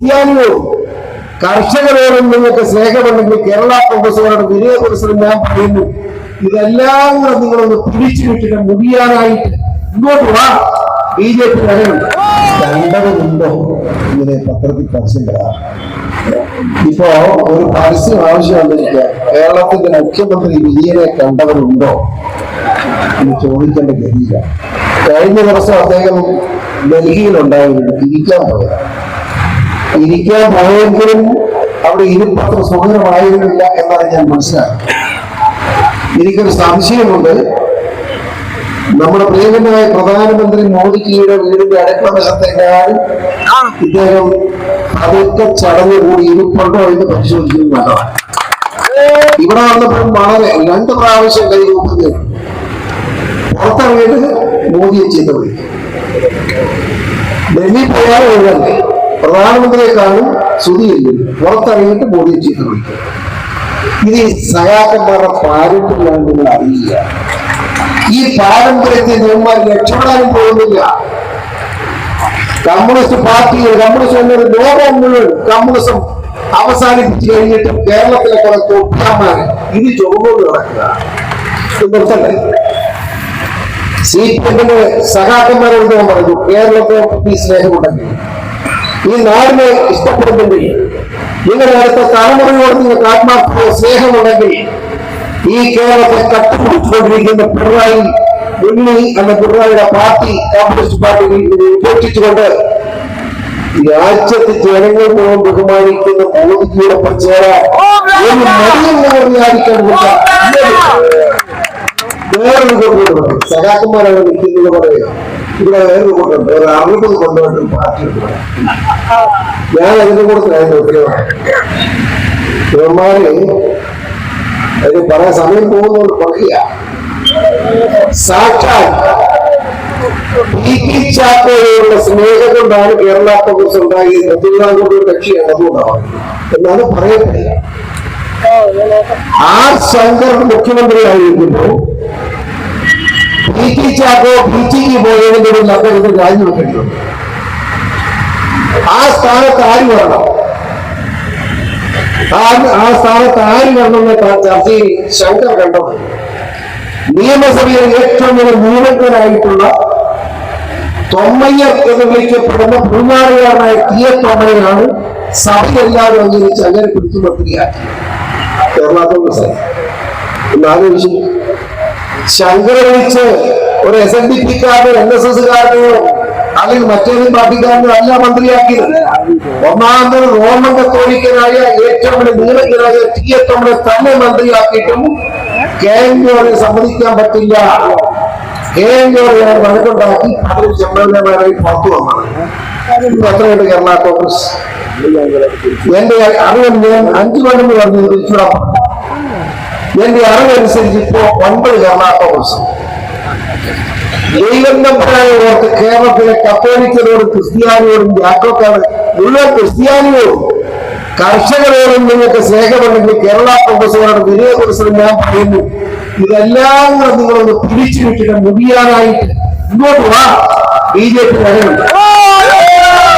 ക്രിസ്ത്യാനിയോടും കർഷകരോടും നിങ്ങൾക്ക് സ്നേഹമുണ്ടെങ്കിൽ കേരള കോൺഗ്രസുകാരുടെ വിനയകുറിച്ചും ഞാൻ പറയുന്നു ഇതെല്ലാം കൂടെ നിങ്ങളൊന്ന് പിടിച്ചു വിട്ടിട്ട് മുടിയാനായിട്ട് ഇങ്ങോട്ട് വാ. ബി ജെ പി വരരുണ്ട് കണ്ടതുണ്ടോ ഇങ്ങനെ പത്രത്തിൽ പരസ്യം ഇപ്പോ ഒരു പരസ്യം ആവശ്യം വന്നിരിക്കുക കേരളത്തിന്റെ മുഖ്യമന്ത്രി വിജയനെ കണ്ടവരുണ്ടോ എന്ന് ചോദിക്കേണ്ട ഗതിയില്ല. കഴിഞ്ഞ ദിവസം അദ്ദേഹം ഡൽഹിയിലുണ്ടായിരുന്നു. ഇരിക്കാൻ പോയത്. ഇരിക്കാൻ പോയെങ്കിലും അവിടെ ഇരിപ്പത്ര സുഖകരമായിരുന്നില്ല എന്നാണ് ഞാൻ മനസ്സിലാക്കി എനിക്കൊരു സംശയമുണ്ട്. നമ്മുടെ പ്രിയങ്കരനായ പ്രധാനമന്ത്രി മോദിജിയുടെ വീടിന്റെ അടുക്കള വശത്തെങ്ങാനും ഇദ്ദേഹം അതൊക്കെ ചടങ്ങ് കൂടി ഇരിപ്പുണ്ടോ എന്ന് പരിശോധിക്കുന്നത് നല്ലതാണ്. ഇവിടെ വന്നപ്പോൾ വളരെ രണ്ട് പ്രാവശ്യം കൈ നോക്കുന്നത് പുറത്തിറങ്ങിയിട്ട് മോദിയെ ചെയ്ത വിളിക്കും ഡൽഹി പോയാൽ എഴുതണ്ടേ പ്രധാനമന്ത്രിയെ കാണും ശ്രുതിയില്ല പുറത്തിറങ്ങിയിട്ട് മോദിയെ ചെയ്ത് വിളിക്കും ഇത് ഈ സഹാക്കന്മാരുടെ പാരമ്പര്യമാണ് നിങ്ങൾ അറിയില്ല. ഈ പാരമ്പര്യത്തെ നിന്മാർ രക്ഷപ്പെടാനും പോകുന്നില്ല. കമ്മ്യൂണിസ്റ്റ് പാർട്ടിയിൽ കമ്മ്യൂണിസ്റ്റ് എന്നൊരു ലോകം മുഴുവൻ കമ്മ്യൂണിസം അവസാനിപ്പിച്ചു കഴിഞ്ഞിട്ട് കേരളത്തിലെ കുറെ തൊട്ടാമാര് ഇത് ചുവന്നുകൊണ്ട് നടക്കുക. സി പി എമ്മിന്റെ സഹാക്കന്മാരോട് ഞാൻ പറഞ്ഞു കേരളത്തെ സ്നേഹമുണ്ടെങ്കിൽ. ഈ നാടിനെ ഇഷ്ടപ്പെടുന്നെങ്കിൽ നിങ്ങളുടെ അടുത്ത തലമുറയോട് നിങ്ങൾക്ക് ആത്മാർത്ഥമായ സ്നേഹമുണ്ടെങ്കിൽ ഈ കേരളത്തെ കട്ടുപിടിച്ചുകൊണ്ടിരിക്കുന്ന പിണറായി ഉണ്ണി എന്ന പിണറായിയുടെ പാർട്ടി കമ്മ്യൂണിസ്റ്റ് പാർട്ടി ഉപേക്ഷിച്ചുകൊണ്ട് രാജ്യത്തെ ജനങ്ങൾ മുഴുവൻ ബഹുമാനിക്കുന്ന മോദിജിയുടെ ചേരാൻ ഒരു മടിയും വിചാരിക്കാനില്ല വേറൊരു കൊണ്ടുണ്ട് നിൽക്കുന്നത് പറയുക ഇവിടെ വേറെ കൊണ്ടുണ്ട് ഒരു അറുപത് കൊണ്ടുപോയിട്ട് പാർട്ടി. ഞാൻ അതിന്റെ കൂടെ ഇവന്മാര് അതിന് പറയാൻ സമയം പോകുന്നോണ്ട് പറയുക സാക്ഷാൽ പി ടി ചാക്കോയോടുള്ള സ്നേഹം കൊണ്ടാണ് കേരള കോൺഗ്രസ് ഉണ്ടായത് തിരുവിതാംകൂർ കക്ഷിയാണ് അതുകൊണ്ടാണ് എന്നാണ് പറയപ്പെടുക. ആർ ശങ്കർ മുഖ്യമന്ത്രിയായിരിക്കുമ്പോൾ പി ടി ചാക്കോ പി ടിക്ക് പോയതിന്റെ പേരിൽ അദ്ദേഹത്തിന് ആ സ്ഥാനത്ത് ആര് വരണം? ആ സ്ഥാനത്ത് ആര് വരണമെന്ന ചർച്ചയിൽ ശങ്കർ കണ്ടത് നിയമസഭയിൽ ഏറ്റവും വലിയ നിയമജ്ഞനായിട്ടുള്ള തൊമ്മയ്യർ എന്ന് വിളിക്കപ്പെടുന്ന പൂഞ്ഞാറുകാരനായ ടി എ തൊമ്മയാണ് സഭയെല്ലാവരും അംഗീകരിച്ച് അങ്ങനെ പിടിച്ചു മന്ത്രിയാക്കി കേരള കോൺഗ്രസ് ആലോചിച്ചു ശങ്കരെ ഒരു എസ് എൻ ഡി പിക്കാരനോ എൻ എസ് എസ് കാരനെയോ അല്ലെങ്കിൽ മറ്റേതെങ്കിലും പാർട്ടിക്കാരനോ അല്ല മന്ത്രിയാക്കിയത്. ഒന്നാമത് റോമൻ കത്തോലിക്കനായ ഏറ്റവും നീളജ്ഞനായ ടി എ തൊമ്മനെ തന്നെ മന്ത്രിയാക്കിയിട്ടും കെ എൻ ജോയെ സമ്മതിക്കാൻ പറ്റില്ല. കെ എൻ ജോയെ വഴക്കുണ്ടാക്കി അതിൽ ചെമ്മലമാരായി പുറത്തു വന്നത് എത്രയുണ്ട് കേരള കോൺഗ്രസ്? എന്റെ അറിവ് ഞാൻ അഞ്ചു കൊണ്ടെന്ന് പറഞ്ഞു പറഞ്ഞു. എന്റെ അറിവനുസരിച്ച് ഇപ്പോ ഒൻപത് കർണാടക ഉത്സവം ദൈവം ഓർത്ത് കേരളത്തിലെ കത്തോലിക്കരോടും ക്രിസ്ത്യാനിയോടും ജാക്കോക്കാണ് മുഴുവൻ ക്രിസ്ത്യാനിയോടും. കർഷകരോടും നിങ്ങൾക്ക് സ്നേഹമുണ്ടെങ്കിൽ കേരള കോൺഗ്രസുകാരുടെ വിനയകുറിച്ചും ഞാൻ പറയുന്നു. ഇതെല്ലാം കൂടെ നിങ്ങളൊന്ന് പിടിച്ചു വിട്ടിട്ട് മുടിയാനായിട്ട് ഇങ്ങോട്ട് വാ. B J P